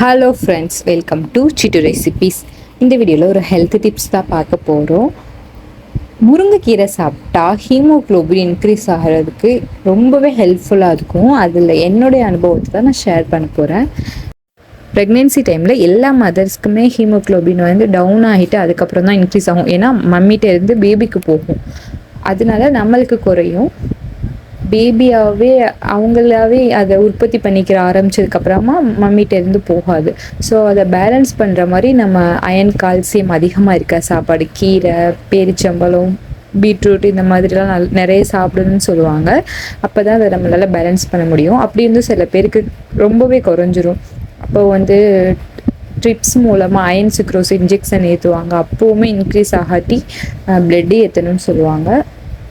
Hello friends welcome to Chittu recipes இந்த வீடியோவில் ஒரு ஹெல்த் டிப்ஸ் தான் பார்க்க போகிறோம் முருங்கைக்கீரை சாப்பிட்டா ஹீமோக்ளோபின் இன்க்ரீஸ் ஆகிறதுக்கு ரொம்பவே ஹெல்ப்ஃபுல்லாக இருக்கும். அதில் என்னுடைய அனுபவத்தை தான் நான் ஷேர் பண்ண போகிறேன் ப்ரெக்னென்சி டைமில் எல்லா மதர்ஸ்க்குமே ஹீமோக்ளோபின் வந்து டவுன் ஆகிட்டு அதுக்கப்புறம் தான் இன்க்ரீஸ் ஆகும். ஏன்னா மம்மிகிட்ட இருந்து பேபிக்கு போகும். அதனால நம்மளுக்கு குறையும். பேபியாகவே அவங்களாவே அதை உற்பத்தி பண்ணிக்கிற ஆரம்பிச்சதுக்கப்புறமா மம்மிகிட்ட இருந்து போகாது. ஸோ அதை பேலன்ஸ் பண்ணுற மாதிரி நம்ம அயன் கால்சியம் அதிகமாக இருக்க சாப்பாடு கீரை பேரிச்சம்பழம் பீட்ரூட் இந்த மாதிரிலாம் நல் நிறைய சாப்பிடணும்னு சொல்லுவாங்க. அப்போ தான் அதை நம்மளால் பேலன்ஸ் பண்ண முடியும். அப்படி இருந்தும் சில பேருக்கு ரொம்பவே குறைஞ்சிரும். அப்போ வந்து ட்ரிப்ஸ் மூலமாக அயன் சுக்ரோஸ் இன்ஜெக்ஷன் ஏற்றுவாங்க அப்போவுமே இன்க்ரீஸ் ஆகாட்டி ப்ளட்டே ஏற்றணும்னு சொல்லுவாங்க.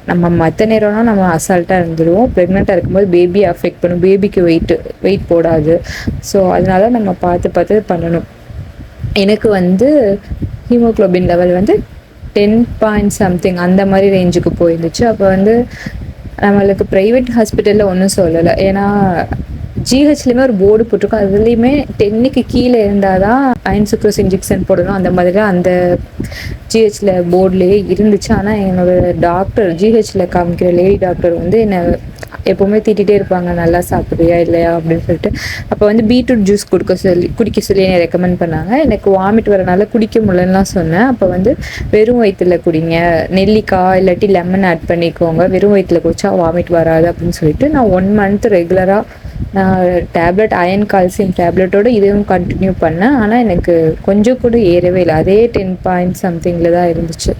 நம்ம மற்ற நேரம்னா நம்ம அசால்ட்டாக இருந்துருவோம். ப்ரெக்னெண்ட்டாக இருக்கும்போது பேபி அஃபெக்ட் பண்ணும். பேபிக்கு வெயிட் வெயிட் போடாது. ஸோ அதனால நம்ம பார்த்து பார்த்து பண்ணணும். எனக்கு வந்து ஹீமோக்ளோபின் லெவல் வந்து டென் பாயிண்ட் சம்திங் அந்த மாதிரி ரேஞ்சுக்கு போயிருந்துச்சு. அப்போ வந்து நம்மளுக்கு ப்ரைவேட் ஹாஸ்பிட்டலில் ஒன்றும் சொல்லலை. ஏன்னா ஜிஹெச்லேயுமே ஒரு போர்டு போட்டிருக்கோம். அதுலேயுமே டென்னுக்கு கீழே இருந்தால் தான் அயன் சுக்ரோஸ் இன்ஜெக்ஷன் போடணும். அந்த மாதிரி அந்த ஜிஹெச்சில் போர்ட்லேயே இருந்துச்சு. ஆனால் என்னோட டாக்டர் ஜிஹெச்சில் காமிக்கிற லேடி டாக்டர் வந்து என்னை எப்போவுமே திட்டிகிட்டே இருப்பாங்க. நல்லா சாப்பிட்றியா இல்லையா அப்படின்னு சொல்லிட்டு. அப்போ வந்து பீட்ரூட் ஜூஸ் கொடுக்க சொல்லி குடிக்க சொல்லி என்னை ரெக்கமெண்ட் பண்ணாங்க. எனக்கு வாமிட் வரனால குடிக்க முடியலலாம் சொன்னேன். அப்போ வந்து வெறும் வயிற்றில் குடிங்க. நெல்லிக்காய் இல்லாட்டி லெமன் ஆட் பண்ணிக்கோங்க. வெறும் வயிற்றுல குடிச்சா வாமிட் வராது அப்படின்னு சொல்லிட்டு நான் ஒன் மந்த் ரெகுலராக நான் டேப்லெட் அயன் கால்சியம் டேப்லெட்டோட இதுவும் கண்டினியூ பண்ணேன். ஆனால் எனக்கு கொஞ்சம் கூட ஏறவே இல்லை. அதே டென் பாயிண்ட் சம்திங்கில் தான் இருந்துச்சு.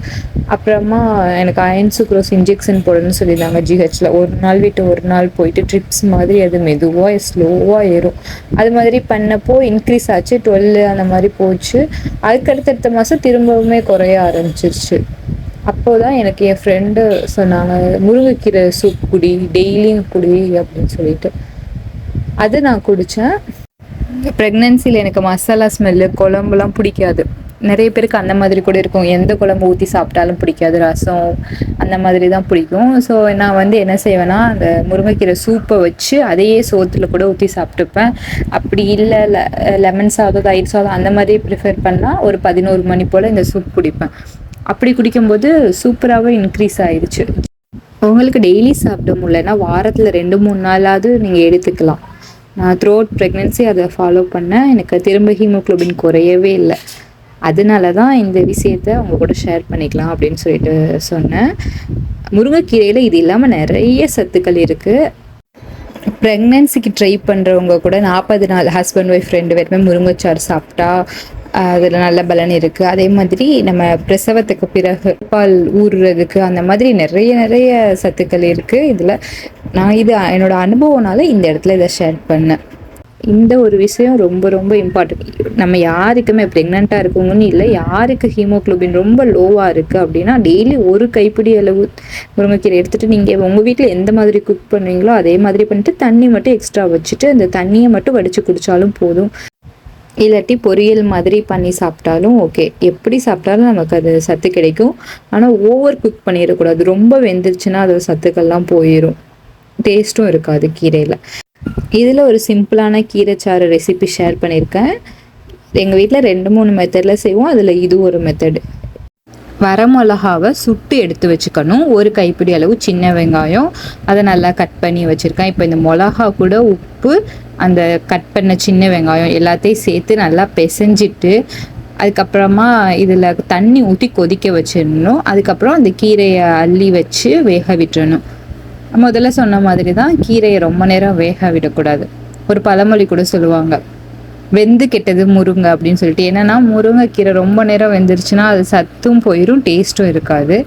அப்புறமா எனக்கு அயன் சுக்ரோஸ் இன்ஜெக்ஷன் போடணும்னு சொல்லியிருந்தாங்க ஜிஹெச்சில் ஒரு நாள் விட்டு ஒரு நாள் போயிட்டு ட்ரிப்ஸ் மாதிரி அது மெதுவாக ஸ்லோவாக ஏறும். அது மாதிரி பண்ணப்போ இன்க்ரீஸ் ஆச்சு. டுவெல் அந்த மாதிரி போச்சு. அதுக்கடுத்தடுத்த மாதம் திரும்பவுமே குறைய ஆரம்பிச்சிருச்சு. அப்போதான் எனக்கு என் ஃப்ரெண்டு சொன்னாங்க முருங்கைக்கீரை சூப் குடி டெய்லியும் குடி அப்படின்னு சொல்லிட்டு. அது நான் குடித்தேன் ப்ரெக்னென்சியில் எனக்கு மசாலா ஸ்மெல்லு குழம்புலாம் பிடிக்காது. நிறைய பேருக்கு அந்த மாதிரி கூட இருக்கும். எந்த குழம்பு ஊற்றி சாப்பிட்டாலும் பிடிக்காது. ரசம் அந்த மாதிரி தான் பிடிக்கும். ஸோ நான் வந்து என்ன செய்வேன்னா அந்த முருங்கைக்கீரை சூப்பை வச்சு அதையே சோத்தில் கூட ஊற்றி சாப்பிட்டுப்பேன். அப்படி இல்லை லெமன் சாதம் தயிர் சாதம் அந்த மாதிரி ப்ரிஃபர் பண்ணால் ஒரு பதினோரு மணி போல் இந்த சூப் குடிப்பேன். அப்படி குடிக்கும்போது சூப்பராகவே இன்க்ரீஸ் ஆயிடுச்சு உங்களுக்கு டெய்லி சாப்பிட முடியலன்னா வாரத்தில் ரெண்டு மூணு நாளாவது நீங்கள் எடுத்துக்கலாம். நான் த்ரூ அவுட் ப்ரெக்னென்சி அதை ஃபாலோ பண்ணேன். எனக்கு திரும்ப ஹீமோக்ளோபின் குறையவே இல்லை. அதனால தான் இந்த விஷயத்த அவங்க கூட ஷேர் பண்ணிக்கலாம் அப்படின்னு சொல்லிட்டு சொன்னேன். முருங்கைக்கீரையில் இது இல்லாமல் நிறைய சத்துக்கள் இருக்குது ப்ரெக்னென்சிக்கு ட்ரை பண்ணுறவங்க கூட நாற்பது நாள் ஹஸ்பண்ட் ஒய்ஃப் ரெண்டு பேருமே முருங்கைச்சாறு சாப்பிட்டா அதில் நல்ல பலன் இருக்குது அதே மாதிரி நம்ம பிரசவத்துக்கு பிறகு பால் ஊறுறதுக்கு அந்த மாதிரி நிறைய நிறைய சத்துக்கள் இருக்குது இதில் நான் இது என்னோடய அனுபவனால இந்த இடத்துல இதை ஷேர் பண்ணேன். இந்த ஒரு விஷயம் ரொம்ப ரொம்ப இம்பார்ட்டன்ட் நம்ம யாருக்குமே ப்ரெக்னெண்ட்டாக இருக்கவங்கன்னு இல்லை யாருக்கு ஹீமோக்ளோபின் ரொம்ப லோவாக இருக்குது அப்படின்னா டெய்லி ஒரு கைப்பிடி அளவு முருங்கைக்கீரை எடுத்துகிட்டு நீங்கள் உங்கள் வீட்டில் எந்த மாதிரி குக் பண்ணுவீங்களோ அதே மாதிரி பண்ணிட்டு தண்ணி மட்டும் எக்ஸ்ட்ரா வச்சுட்டு அந்த தண்ணியை மட்டும் வடித்து குடித்தாலும் போதும். இல்லாட்டி பொரியல் மாதிரி பண்ணி சாப்பிட்டாலும் ஓகே எப்படி சாப்பிட்டாலும் நமக்கு அது சத்து கிடைக்கும். ஆனால் ஓவர் குக் பண்ணிடக்கூடாது. ரொம்ப வெந்துருச்சுன்னா அது சத்துக்கள்லாம் போயிடும் டேஸ்ட்டும் இருக்காது கீரையில். இதில் ஒரு சிம்பிளான கீரைச்சாறு ரெசிபி ஷேர் பண்ணியிருக்கேன். எங்கள் வீட்டில் ரெண்டு மூணு மெத்தடில் செய்வோம். அதில் இது ஒரு மெத்தடு வரமிளகாவை சுட்டு எடுத்து வச்சுக்கணும். ஒரு கைப்பிடி அளவு சின்ன வெங்காயம். அதை நல்லா கட் பண்ணி வச்சுருக்கேன். இப்போ இந்த மிளகா கூட உப்பு அந்த கட் பண்ண சின்ன வெங்காயம் எல்லாத்தையும் சேர்த்து நல்லா பிசைஞ்சிட்டு அதுக்கப்புறமா இதில் தண்ணி ஊற்றி கொதிக்க வச்சிடணும். அதுக்கப்புறம் அந்த கீரையை அள்ளி வச்சு வேக விட்டுறணும். முதல்ல சொன்ன மாதிரி தான் கீரையை ரொம்ப நேரம் வேக விடக்கூடாது. ஒரு பழமொழி கூட சொல்லுவாங்க. வெந்து கெட்டது முருங்கை அப்படின்னு சொல்லிட்டு. என்னன்னா முருங்கைக்கீரை ரொம்ப நேரம் வெந்துருச்சுன்னா அது சத்தும் போயிடும் டேஸ்ட்டும் இருக்காது.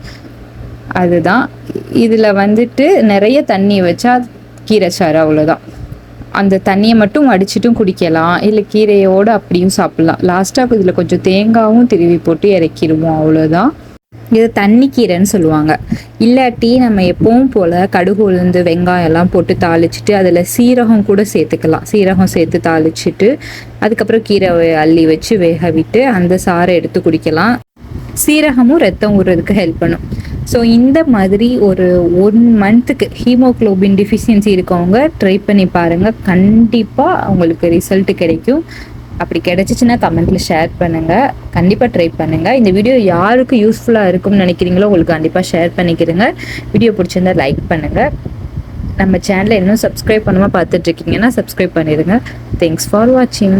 அதுதான். இதில் வந்துட்டு நிறைய தண்ணி வச்சா கீரை சாறு அவ்வளோதான் அந்த தண்ணியை மட்டும் அடிச்சிட்டும் குடிக்கலாம். இல்லை கீரையோடு அப்படியும் சாப்பிட்லாம். லாஸ்ட்டாக இதில் கொஞ்சம் தேங்காவும் திருவி போட்டு இறக்கிடுவோம் அவ்வளோதான் இது தண்ணி கீரைன்னு சொல்லுவாங்க. இல்லாட்டி நம்ம எப்பவும் போல் கடுகு உளுந்து வெங்காயம் எல்லாம் போட்டு தாளிச்சிட்டு அதில் சீரகம் கூட சேர்த்துக்கலாம். சீரகம் சேர்த்து தாளிச்சிட்டு அதுக்கப்புறம் கீரை அள்ளி வச்சு வேக விட்டு அந்த சாறை எடுத்து குடிக்கலாம். சீரகமும் ரத்தம் ஊறுறதுக்கு ஹெல்ப் பண்ணும். ஸோ இந்த மாதிரி ஒரு ஒன் மந்த்துக்கு ஹீமோக்ளோபின் டிஃபிஷியன்சி இருக்கவங்க ட்ரை பண்ணி பாருங்கள் கண்டிப்பாக அவங்களுக்கு ரிசல்ட் கிடைக்கும். அப்படி கிடைச்சிச்சுன்னா கமெண்ட்டில் ஷேர் பண்ணுங்கள் கண்டிப்பாக ட்ரை பண்ணுங்கள் இந்த வீடியோ யாருக்கு யூஸ்ஃபுல்லாக இருக்கும்னு நினைக்கிறீங்களோ உங்களுக்கு கண்டிப்பாக ஷேர் பண்ணிக்கிறேங்க வீடியோ பிடிச்சிருந்தா லைக் பண்ணுங்கள் நம்ம சேனலை இன்னும் சப்ஸ்கிரைப் பண்ணாமல் பார்த்துட்ருக்கீங்கன்னா சப்ஸ்கிரைப் பண்ணிடுங்க. தேங்க்ஸ் ஃபார் வாட்சிங்